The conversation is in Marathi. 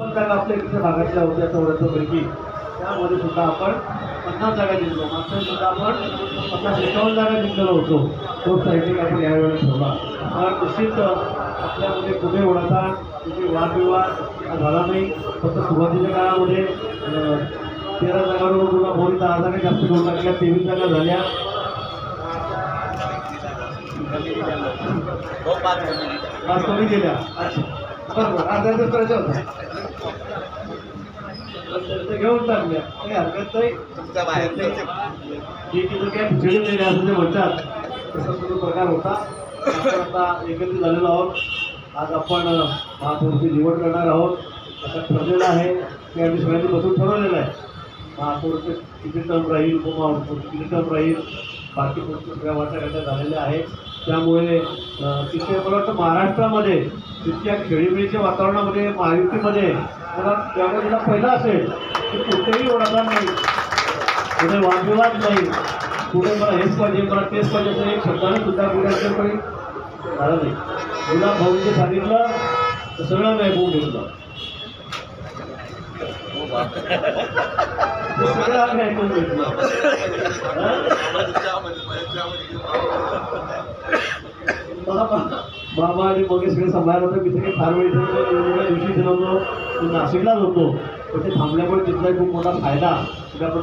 पण जागा आपल्या इकडच्या भागातल्या होत्या चौऱ्याहत्तरपैकी. त्यामध्ये सुद्धा आपण पन्नास जागा जिंकलो. मागच्या सुद्धा आपण पन्नास एकावन्न जागा जिंकलेलो होतो. तो साहित्यिक आपण यावेळेला ठेवला. कारण निश्चित आपल्यामध्ये कुठे ओढाचा कुठे वादविवाद हा झाला नाही. फक्त सुरुवातीच्या काळामध्ये तेरा जागांवर पुन्हा मोरी दहा जागा जास्त करून टाकल्या तेवीस जागा झाल्या. पाच कमी. केल्या. अच्छा. बरं बरं. अर्धा दिवस करायचा होता घेऊन चालल्या काही हरकत नाही जी की जो खिचडी असं ते म्हणतात. तसा तो प्रकार होता. आता एकत्रित झालेलो आहोत. आज आपण महापौरची निवड करणार आहोत. आता ठरलेलं आहे. की आम्ही सगळ्यांनी बसून ठरवलेलं आहे. महापौरचे किती टर्म राहील उपमहापौरचे किती टर्म राहील बाकी पुढच्या सगळ्या झालेल्या आहेत. त्यामुळे तिथे मला वाटतं महाराष्ट्रामध्ये तिथल्या खेळीमेळीच्या वातावरणामध्ये महायुतीमध्ये मला तिला पहिला असेल की कुठेही ओढादार नाही. कुठे वादविवाद नाही. कुठे मला हेच पाहिजे मला तेच पाहिजे असं एक शब्दाने सुद्धा कुठे काही झालं नाही. गुलाब भाऊंनी सांगितलं तर सगळं नाही ऐकून घेतलं बाबा आणि मग सगळे सांभाळायला होतं. मी सगळे फार वेळ दिवशी इथे नाशिकलाच होतो पण ते थांबल्यामुळे तिथला खूप मोठा फायदा. आपण